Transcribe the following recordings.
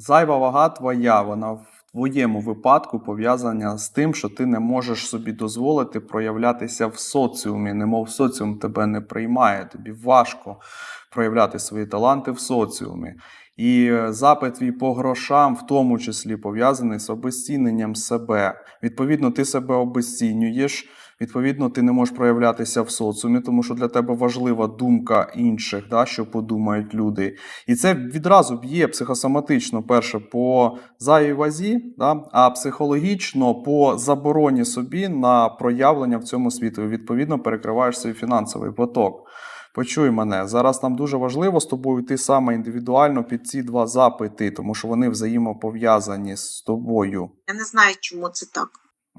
Зайва вага твоя, вона в твоєму випадку пов'язана з тим, що ти не можеш собі дозволити проявлятися в соціумі, немов соціум тебе не приймає. Тобі важко проявляти свої таланти в соціумі. І е, запит твій по грошам, в тому числі, пов'язаний з обезціненням себе. Відповідно, ти себе обезцінюєш. Відповідно, ти не можеш проявлятися в соціумі, тому що для тебе важлива думка інших, да, що подумають люди. І це відразу б'є психосоматично, перше, по зайвій вазі, да, а психологічно по забороні собі на проявлення в цьому світу. Відповідно, перекриваєш свій фінансовий поток. Почуй мене, зараз нам дуже важливо з тобою йти саме індивідуально під ці два запити, тому що вони взаємопов'язані з тобою. Я не знаю, чому це так.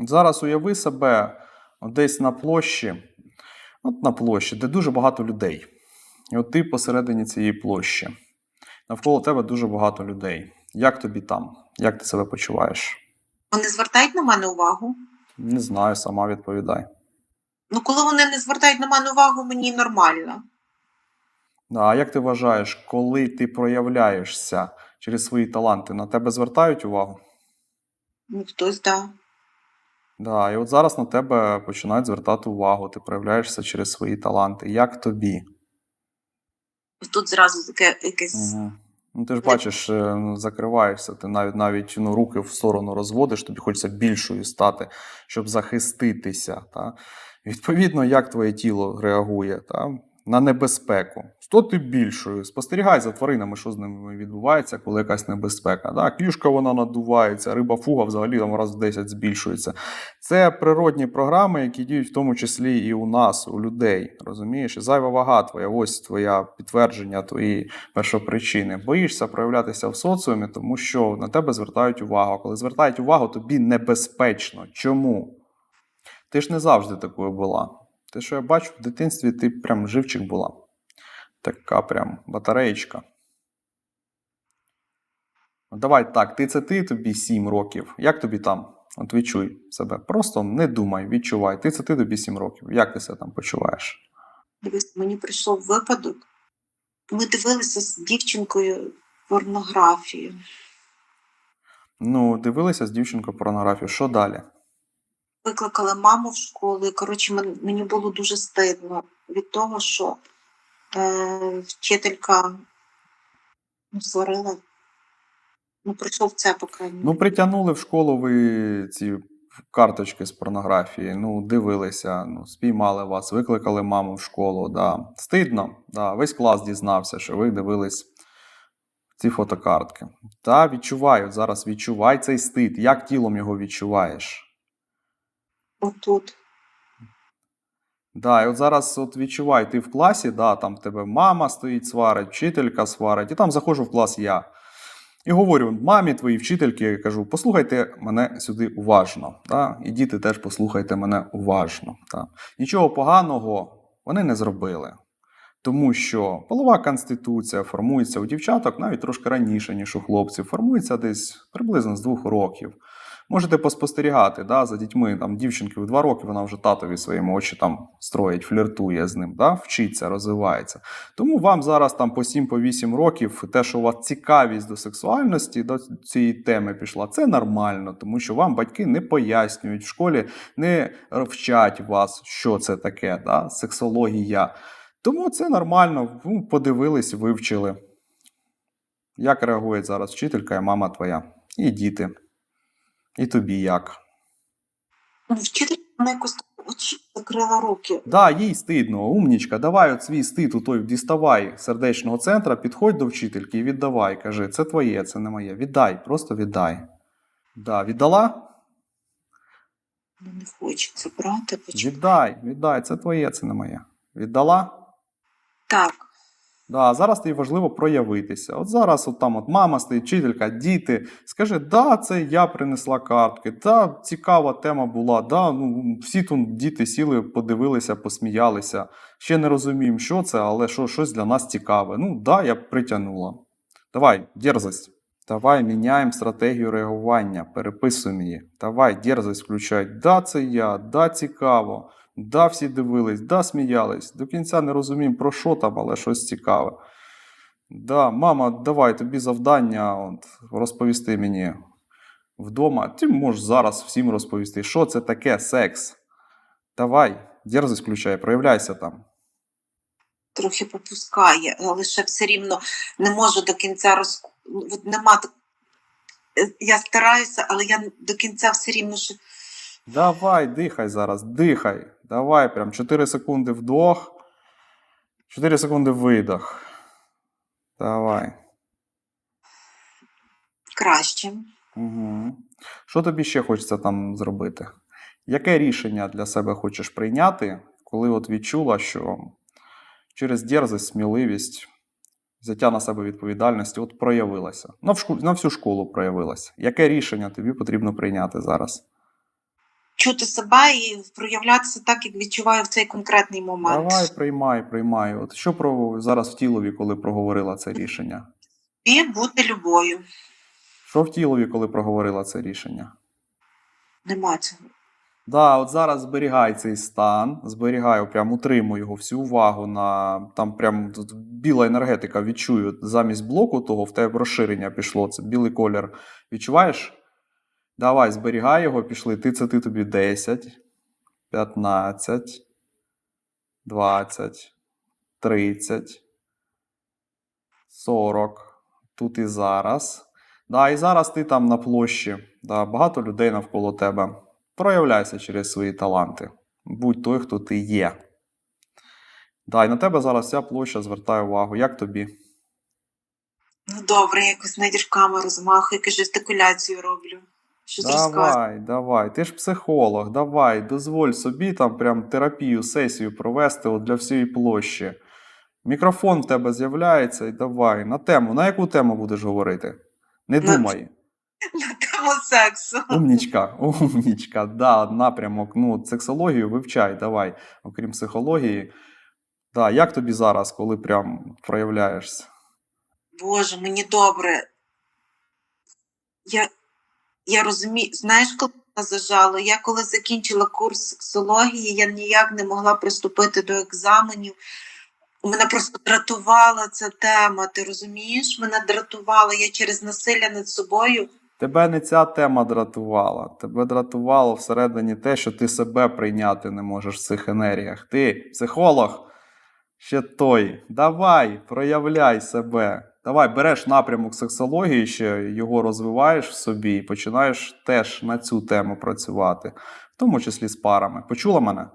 Зараз уяви себе десь на площі, от на площі, де дуже багато людей. І от ти посередині цієї площі. Навколо тебе дуже багато людей. Як тобі там? Як ти себе почуваєш? Вони звертають на мене увагу. Не знаю, сама відповідай. Ну, коли вони не звертають на мене увагу, мені нормально. А як ти вважаєш, коли ти проявляєшся через свої таланти, на тебе звертають увагу? Ну, хтось да. Да, і от зараз на тебе починають звертати увагу, ти проявляєшся через свої таланти. Як тобі? Тут зразу таке якесь. Угу. Ну, ти ж бачиш, е, ну, закриваєшся, ти навіть навіть ну, руки в сторону розводиш, тобі хочеться більшою стати, щоб захиститися. Та? Відповідно, як твоє тіло реагує та? На небезпеку. Що ти більшою? Спостерігай за тваринами, що з ними відбувається, коли якась небезпека. Да? Клюшка вона надувається, риба фуга взагалі там раз в 10 збільшується. Це природні програми, які діють в тому числі і у нас, у людей. Розумієш? Зайва вага твоя, ось твоя підтвердження, твої першопричини. Боїшся проявлятися в соціумі, тому що на тебе звертають увагу. Коли звертають увагу, тобі небезпечно. Чому? Ти ж не завжди такою була. Те, що я бачу, в дитинстві ти прям живчик була. Така прям батареєчка. Ну, Давай так, ти це ти, тобі 7 років. Як тобі там? От відчуй себе. Просто не думай, відчувай. Ти це ти тобі 7 років. Як ти себе там почуваєш? Дивись, мені прийшов випадок. Ми дивилися з дівчинкою порнографію. Ну, дивилися з дівчинкою порнографію. Що далі? Викликали маму в школу, і коротше, мені було дуже стидно від того, що е, вчителька ну, сварила. Ну, прийшов це по крайній Ну, притягнули в школу ви ці карточки з порнографії. Ну, дивилися, ну, спіймали вас, викликали маму в школу. Да. Стидно, да. весь клас дізнався, що ви дивились ці фотокартки. Та відчувай, от зараз відчувай цей стид. Як тілом його відчуваєш? Отут. Да, і от зараз от відчувай, ти в класі, да, там тебе мама стоїть, сварить, вчителька сварить, і там заходжу в клас я. І говорю мамі твоїй вчительки, я кажу, послухайте мене сюди уважно. Да? І діти теж послухайте мене уважно. Да? Нічого поганого вони не зробили. Тому що полова конституція формується у дівчаток навіть трошки раніше, ніж у хлопців. Формується десь приблизно з двох років. Можете поспостерігати да, за дітьми. Там дівчинки в два роки вона вже татові своїми очі там строїть, фліртує з ним, да, вчиться, розвивається. Тому вам зараз там по 7-8 років те, що у вас цікавість до сексуальності, до цієї теми пішла, це нормально, тому що вам батьки не пояснюють в школі, не вчать вас, що це таке, да, сексологія. Тому це нормально. Ну, подивились, вивчили. Як реагує зараз вчителька і мама твоя, і діти. І тобі як? Ну, Вчителька якось очі закрила руки. Да, їй стидно, умнічка, давай от свій стид у той діставай сердечного центра, підходь до вчительки і віддавай. Кажи, це твоє, це не моє. Віддай, просто віддай. Да, віддала? Ну, не хочеться брати. почекай. Віддай, віддай, це твоє, це не моє. Віддала? Так. Да, зараз тобі важливо проявитися. От зараз от там от мама стоїть, вчителька, діти. Скажи, да, це я принесла картки, да, цікава тема була. Да, ну, всі тут діти сіли, подивилися, посміялися. Ще не розуміємо, що це, але що, щось для нас цікаве. Ну, да, я притягнула. Давай, дерзость. Давай міняємо стратегію реагування, переписуємо її. Давай, дерзость включай. Да, це я, да, цікаво. Да, всі дивились, да, сміялись. До кінця не розуміємо, про що там, але щось цікаве. Да, мама, давай тобі завдання от, розповісти мені вдома. Ти можеш зараз всім розповісти, що це таке секс. Давай, дерзость включай, проявляйся там. Трохи попускає, але ще все рівно не можу до кінця роз... От нема. Е, Я стараюся, але я до кінця все рівно ще Давай, дихай зараз, дихай. Давай, прям 4 секунди вдох, 4 секунди видох. Давай. краще. Угу. Що тобі ще хочеться там зробити? Яке рішення для себе хочеш прийняти, коли от відчула, що через дерзость, сміливість, взяття на себе відповідальності от проявилася? На, на всю школу проявилася. Яке рішення тобі потрібно прийняти зараз? Чути себе і проявлятися так, як відчуваю в цей конкретний момент. Давай, приймай, приймай. От що про зараз в тілові, коли проговорила це рішення? І бути любою. Що в тілові, коли проговорила це рішення? Нема цього. Да, от зараз зберігай цей стан, зберігай, прям утримуй його всю увагу на там прям тут біла енергетика відчую. Замість блоку того в тебе розширення пішло. Це білий колір. Відчуваєш? Давай, зберігай його, пішли. Ти це ти тобі 10, 15, 20, 30, 40. Тут і зараз. Да, і зараз ти там на площі. Да, багато людей навколо тебе. Проявляйся через свої таланти. Будь той, хто ти є. Да, і на тебе зараз вся площа звертає увагу. Як тобі? Ну добре, якось знайдеш камеру, змаху, якусь жестикуляцію роблю. Щось. Давай, давай. Ти ж психолог, давай, дозволь собі там прям терапію, сесію провести от для всієї площі. Мікрофон в тебе з'являється, і давай. На тему. На яку тему будеш говорити? Не На- думай. На тему сексу. Умнічка, умнічка, да, напрямок. Ну, сексологію вивчай, давай, окрім психології. Да, як тобі зараз, коли прям проявляєшся? Боже, мені добре. Я, я розумію, знаєш, коли мене зажало? Я коли закінчила курс сексології, я ніяк не могла приступити до екзаменів. Мене просто дратувала ця тема. Ти розумієш? Мене дратувала. Я через насилля над собою. Тебе не ця тема дратувала. Тебе дратувало всередині те, що ти себе прийняти не можеш в цих енергіях. Ти, психолог, ще той. Давай, проявляй себе. Давай, береш напрямок сексології, ще його розвиваєш в собі і починаєш теж на цю тему працювати, в тому числі з парами. Почула мене?